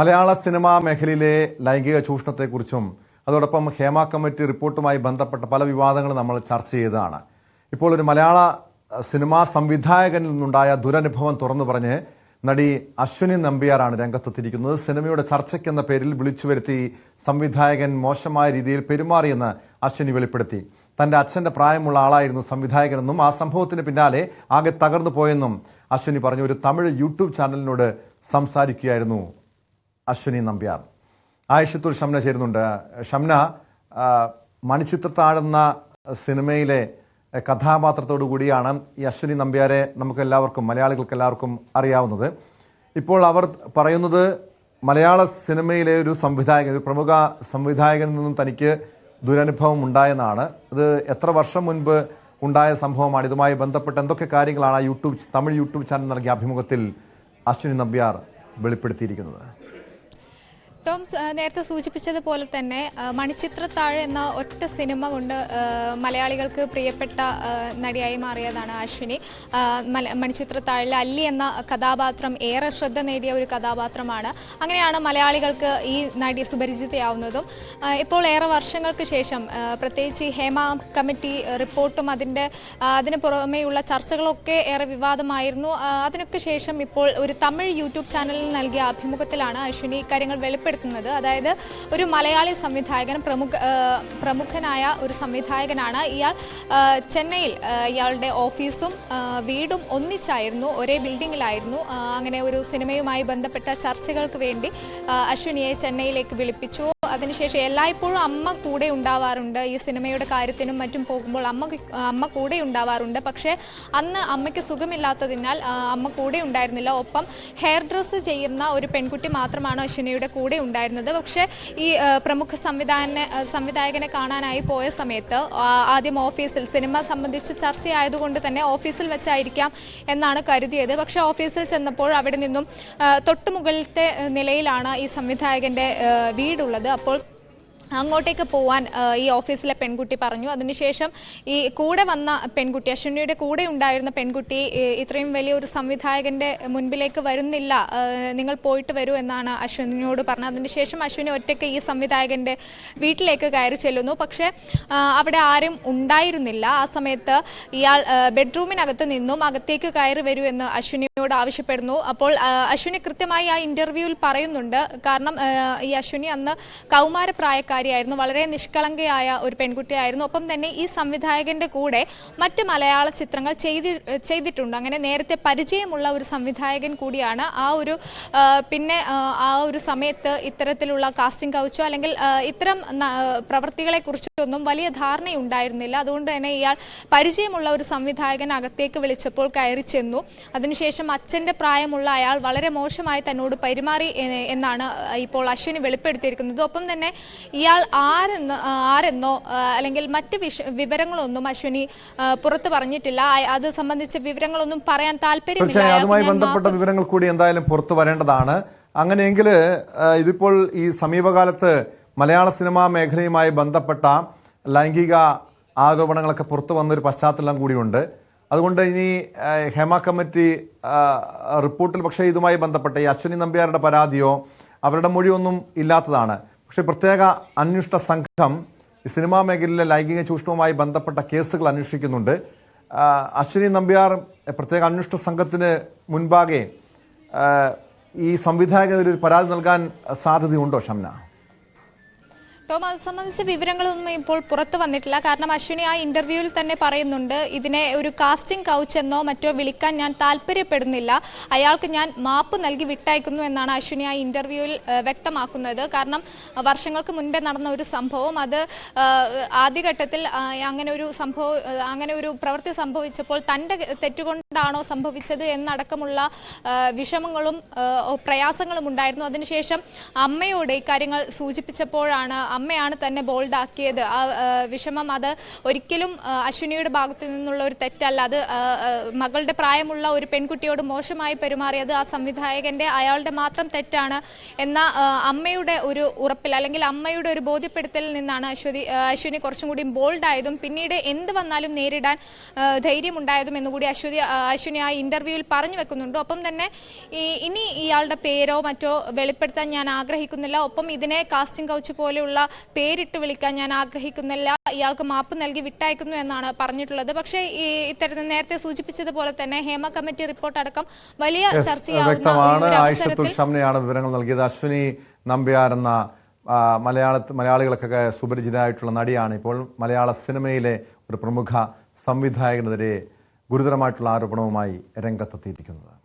മലയാള cinema മേഖലയിലെ ലൈംഗിക ചൂഷണത്തെക്കുറിച്ചും അതോടൊപ്പം ഹേമ കമ്മിറ്റി റിപ്പോർട്ടുമായി ബന്ധപ്പെട്ട പല വിവാദങ്ങളും നമ്മൾ ചർച്ച ചെയ്തതാണ്. ഇപ്പോൾ ഒരു മലയാള സിനിമാ സംവിധായകനിൽ നിന്നുണ്ടായ ദുരനുഭവം തുറന്നു പറഞ്ഞ് നടി അശ്വിനി നമ്പ്യാറാണ് രംഗത്തെത്തിയിരിക്കുന്നത്. സിനിമയുടെ ചർച്ചയ്ക്കെന്ന പേരിൽ വിളിച്ചു വരുത്തി സംവിധായകൻ മോശമായ രീതിയിൽ പെരുമാറിയെന്ന് അശ്വിനി വെളിപ്പെടുത്തി. തന്റെ അച്ഛന്റെ പ്രായമുള്ള ആളായിരുന്നു സംവിധായകനെന്നും ആ സംഭവത്തിന് പിന്നാലെ ആകെ തകർന്നു പോയെന്നും അശ്വിനി പറഞ്ഞു. ഒരു തമിഴ് യൂട്യൂബ് ചാനലിനോട് സംസാരിക്കുകയായിരുന്നു. അശ്വിനി നമ്പ്യാർ. ആയിഷത്തുൽ ഷംന ചേരുന്നുണ്ട്. ഷംന മണിച്ചിത്രത്താഴുന്ന സിനിമയിലെ കഥാപാത്രത്തോടു കൂടിയാണ് ഈ അശ്വിനി നമ്പ്യാരെ നമുക്ക് എല്ലാവർക്കും മലയാളികൾക്ക് എല്ലാവർക്കും അറിയാവുന്നത്. ഇപ്പോൾ അവർ പറയുന്നത് മലയാള സിനിമയിലെ ഒരു സംവിധായകൻ ഒരു പ്രമുഖ സംവിധായകനിൽ നിന്നും തനിക്ക് ദുരനുഭവം ഉണ്ടായെന്നാണ്. ഇത് എത്ര വർഷം മുൻപ് ഉണ്ടായ സംഭവമാണ്. ഇതുമായി ബന്ധപ്പെട്ട് എന്തൊക്കെ കാര്യങ്ങളാണ് യൂട്യൂബ് തമിഴ് യൂട്യൂബ് ചാനൽ നൽകിയ അഭിമുഖത്തിൽ അശ്വിനി നമ്പ്യാർ വെളിപ്പെടുത്തിയിരിക്കുന്നത്? ടോം നേരത്തെ സൂചിപ്പിച്ചതുപോലെ തന്നെ മണിച്ചിത്രത്താഴ് എന്ന ഒറ്റ സിനിമ കൊണ്ട് മലയാളികൾക്ക് പ്രിയപ്പെട്ട നടിയായി മാറിയതാണ് അശ്വിനി. മണിച്ചിത്രത്താഴിലെ അല്ലി എന്ന കഥാപാത്രം ഏറെ ശ്രദ്ധ നേടിയ ഒരു കഥാപാത്രമാണ്. അങ്ങനെയാണ് മലയാളികൾക്ക് ഈ നടി സുപരിചിതയാവുന്നതും. ഇപ്പോൾ ഏറെ വർഷങ്ങൾക്ക് ശേഷം പ്രത്യേകിച്ച് ഹേമ കമ്മിറ്റി റിപ്പോർട്ടും അതിന്റെ അതിന് പുറമേയുള്ള ചർച്ചകളൊക്കെ ഏറെ വിവാദമായിരുന്നു. അതിനൊക്കെ ശേഷം ഇപ്പോൾ ഒരു തമിഴ് യൂട്യൂബ് ചാനലിൽ നൽകിയ അഭിമുഖത്തിലാണ് അശ്വിനി. കാര്യങ്ങൾ ഇക്കാര്യങ്ങൾ വെളിപ്പെടുത്തുന്നത് അതായത് ഒരു മലയാളി സംവിധായകൻ പ്രമുഖ പ്രമുഖനായ ഒരു സംവിധായകനാണ് ഇയാൾ. ചെന്നൈയിൽ ഇയാളുടെ ഓഫീസും വീടും ഒന്നിച്ചായിരുന്നു ഒരേ ബിൽഡിങ്ങിലായിരുന്നു. അങ്ങനെ ഒരു സിനിമയുമായി ബന്ധപ്പെട്ട ചർച്ചകൾക്ക് വേണ്ടി അശ്വിനിയെ ചെന്നൈയിലേക്ക് വിളിപ്പിച്ചു. അതിനുശേഷം എല്ലായ്പ്പോഴും അമ്മ കൂടെ ഉണ്ടാവാറുണ്ട്. ഈ സിനിമയുടെ കാര്യത്തിനും മറ്റും പോകുമ്പോൾ അമ്മ അമ്മ കൂടെ ഉണ്ടാവാറുണ്ട്. പക്ഷേ അന്ന് അമ്മയ്ക്ക് സുഖമില്ലാത്തതിനാൽ അമ്മ കൂടെ ഉണ്ടായിരുന്നില്ല. ഒപ്പം ഹെയർ ഡ്രസ്സ് ചെയ്യുന്ന ഒരു പെൺകുട്ടി മാത്രമാണ് അശ്വിനിയുടെ കൂടെ ഉണ്ടായിരുന്നത്. പക്ഷേ ഈ പ്രമുഖ സംവിധാന സംവിധായകനെ കാണാനായി പോയ സമയത്ത് ആദ്യം ഓഫീസിൽ സിനിമ സംബന്ധിച്ച് ചർച്ചയായതുകൊണ്ട് തന്നെ ഓഫീസിൽ വെച്ചായിരിക്കാം എന്നാണ് കരുതിയത്. പക്ഷേ ഓഫീസിൽ ചെന്നപ്പോൾ അവിടെ നിന്നും തൊട്ടുമുകളിലത്തെ നിലയിലാണ് ഈ സംവിധായകന്റെ വീടുള്ളത്. അപ്പോൾ അങ്ങോട്ടേക്ക് പോവാൻ ഈ ഓഫീസിലെ പെൺകുട്ടി പറഞ്ഞു. അതിനുശേഷം ഈ കൂടെ വന്ന പെൺകുട്ടി അശ്വിനിയുടെ കൂടെ ഉണ്ടായിരുന്ന പെൺകുട്ടി ഇത്രയും വലിയൊരു സംവിധായകന്റെ മുൻപിലേക്ക് വരുന്നില്ല നിങ്ങൾ പോയിട്ട് വരൂ എന്നാണ് അശ്വിനിയോട് പറഞ്ഞത്. അതിനുശേഷം അശ്വിനി ഒറ്റയ്ക്ക് ഈ സംവിധായകന്റെ വീട്ടിലേക്ക് കയറി ചെല്ലുന്നു. പക്ഷേ അവിടെ ആരും ഉണ്ടായിരുന്നില്ല. ആ സമയത്ത് ഇയാൾ ബെഡ്റൂമിനകത്ത് നിന്നും അകത്തേക്ക് കയറി വരൂ എന്ന് അശ്വിനിയോട് ആവശ്യപ്പെടുന്നു. അപ്പോൾ അശ്വിനി കൃത്യമായി ആ ഇന്റർവ്യൂവിൽ പറയുന്നുണ്ട്. കാരണം ഈ അശ്വിനി അന്ന് കൗമാരപ്രായക്കാരിയായിരുന്നു വളരെ നിഷ്കളങ്കയായ ഒരു പെൺകുട്ടിയായിരുന്നു. ഒപ്പം തന്നെ ഈ സംവിധായകന്റെ കൂടെ മറ്റ് മലയാള ചിത്രങ്ങൾ ചെയ്തി ചെയ്തിട്ടുണ്ട്. അങ്ങനെ നേരത്തെ പരിചയമുള്ള ഒരു സംവിധായകൻ കൂടിയാണ് ആ ഒരു പിന്നെ ആ, ഒരു സമയത്ത് ഇത്തരത്തിലുള്ള കാസ്റ്റിംഗ് കൗച്ചോ അല്ലെങ്കിൽ ഇത്തരം പ്രവൃത്തികളെ കുറിച്ചൊന്നും വലിയ ധാരണയുണ്ടായിരുന്നില്ല. അതുകൊണ്ട് തന്നെ ഇയാൾ പരിചയമുള്ള ഒരു സംവിധായകൻ അകത്തേക്ക് വിളിച്ചപ്പോൾ കയറി ചെന്നു. അതിനുശേഷം അച്ഛന്റെ പ്രായമുള്ള അയാൾ വളരെ മോശമായി തന്നോട് പെരുമാറി എന്നാണ് ഇപ്പോൾ അശ്വിനി വെളിപ്പെടുത്തിയിരിക്കുന്നത്. ഒപ്പം തന്നെ ഇയാൾ ആരെന്ന് ആരെന്നോ അല്ലെങ്കിൽ മറ്റ് വിഷ വിവരങ്ങളൊന്നും അശ്വിനി പുറത്തു പറഞ്ഞിട്ടില്ല. അത് സംബന്ധിച്ച വിവരങ്ങളൊന്നും പറയാൻ താല്പര്യമില്ല. അയാൾക്ക് അതുമായി ബന്ധപ്പെട്ട വിവരങ്ങൾ കൂടി എന്തായാലും പുറത്തു വരേണ്ടതാണ്. അങ്ങനെയെങ്കിൽ ഇതിപ്പോൾ ഈ സമീപകാലത്ത് മലയാള സിനിമാ മേഖലയുമായി ബന്ധപ്പെട്ട ലൈംഗിക ആരോപണങ്ങളൊക്കെ പുറത്തു വന്നൊരു പശ്ചാത്തലം കൂടിയുണ്ട്. അതുകൊണ്ട് ഇനി ഹേമ കമ്മിറ്റി റിപ്പോർട്ടിൽ പക്ഷേ ഇതുമായി ബന്ധപ്പെട്ട ഈ അശ്വിനി നമ്പ്യാരുടെ പരാതിയോ അവരുടെ മൊഴിയൊന്നും ഇല്ലാത്തതാണ്. പക്ഷേ പ്രത്യേക അന്വേഷണ സംഘം സിനിമാ മേഖലയിലെ ലൈംഗിക ചൂഷണവുമായി ബന്ധപ്പെട്ട കേസുകൾ അന്വേഷിക്കുന്നുണ്ട്. അശ്വിനി നമ്പ്യാർ പ്രത്യേക അന്വേഷണ സംഘത്തിന് മുൻപാകെ ഈ സംവിധായകനൊരു പരാതി നൽകാൻ സാധ്യതയുണ്ടോ ഷംന? ടോം അത് സംബന്ധിച്ച വിവരങ്ങളൊന്നും ഇപ്പോൾ പുറത്തു വന്നിട്ടില്ല. കാരണം അശ്വിനി ആ ഇന്റർവ്യൂവിൽ തന്നെ പറയുന്നുണ്ട് ഇതിനെ ഒരു കാസ്റ്റിംഗ് കൗച്ച് എന്നോ മറ്റോ വിളിക്കാൻ ഞാൻ താല്പര്യപ്പെടുന്നില്ല. അയാൾക്ക് ഞാൻ മാപ്പ് നൽകി വിട്ടയക്കുന്നു എന്നാണ് അശ്വിനി ആ ഇന്റർവ്യൂവിൽ വ്യക്തമാക്കുന്നത്. കാരണം വർഷങ്ങൾക്ക് മുൻപേ നടന്ന ഒരു സംഭവം അത് ആദ്യഘട്ടത്തിൽ അങ്ങനെ ഒരു സംഭവം അങ്ങനെ ഒരു പ്രവൃത്തി സംഭവിച്ചപ്പോൾ തന്റെ തെറ്റുകൊണ്ടാണോ സംഭവിച്ചത് എന്നടക്കമുള്ള വിഷമങ്ങളും പ്രയാസങ്ങളും ഉണ്ടായിരുന്നു. അതിനുശേഷം അമ്മയോട് ഇക്കാര്യങ്ങൾ സൂചിപ്പിച്ചപ്പോഴാണ് അമ്മയാണ് തന്നെ ബോൾഡാക്കിയത്. ആ വിഷമം അത് ഒരിക്കലും അശ്വിനിയുടെ ഭാഗത്തു നിന്നുള്ള ഒരു തെറ്റല്ല. അത് മകളുടെ പ്രായമുള്ള ഒരു പെൺകുട്ടിയോട് മോശമായി പെരുമാറിയത് ആ സംവിധായകന്റെ അയാളുടെ മാത്രം തെറ്റാണ് എന്ന അമ്മയുടെ ഒരു ഉറപ്പിൽ അല്ലെങ്കിൽ അമ്മയുടെ ഒരു ബോധ്യപ്പെടുത്തലിൽ നിന്നാണ് അശ്വതി അശ്വിനി കുറച്ചും കൂടി ബോൾഡായതും പിന്നീട് എന്ത് വന്നാലും നേരിടാൻ ധൈര്യമുണ്ടായതും എന്നുകൂടി അശ്വതി അശ്വിനി ആ ഇന്റർവ്യൂവിൽ പറഞ്ഞു വെക്കുന്നുണ്ട്. ഒപ്പം തന്നെ ഈ ഇനി ഇയാളുടെ പേരോ മറ്റോ വെളിപ്പെടുത്താൻ ഞാൻ ആഗ്രഹിക്കുന്നില്ല. ഒപ്പം ഇതിനെ കാസ്റ്റിംഗ് കൗച്ച് പോലെയുള്ള പേരിട്ട് വിളിക്കാൻ ഞാൻ ആഗ്രഹിക്കുന്നില്ല. ഇയാൾക്ക് മാപ്പ് നൽകി വിട്ടയക്കുന്നു എന്നാണ് പറഞ്ഞിട്ടുള്ളത്. പക്ഷേ ഈ ഇത്തരത്തിൽ നേരത്തെ സൂചിപ്പിച്ചതുപോലെ തന്നെ ഹേമ കമ്മിറ്റി റിപ്പോർട്ട് അടക്കം വലിയ ചർച്ചയാണ് വിവരങ്ങൾ നൽകിയത്. അശ്വിനി നമ്പ്യാർ എന്ന മലയാള മലയാളികൾക്കൊക്കെ സുപരിചിതയായിട്ടുള്ള നടിയാണ് ഇപ്പോൾ മലയാള സിനിമയിലെ ഒരു പ്രമുഖ സംവിധായകനെതിരെ ഗുരുതരമായിട്ടുള്ള ആരോപണവുമായി രംഗത്തെത്തിയിരിക്കുന്നത്.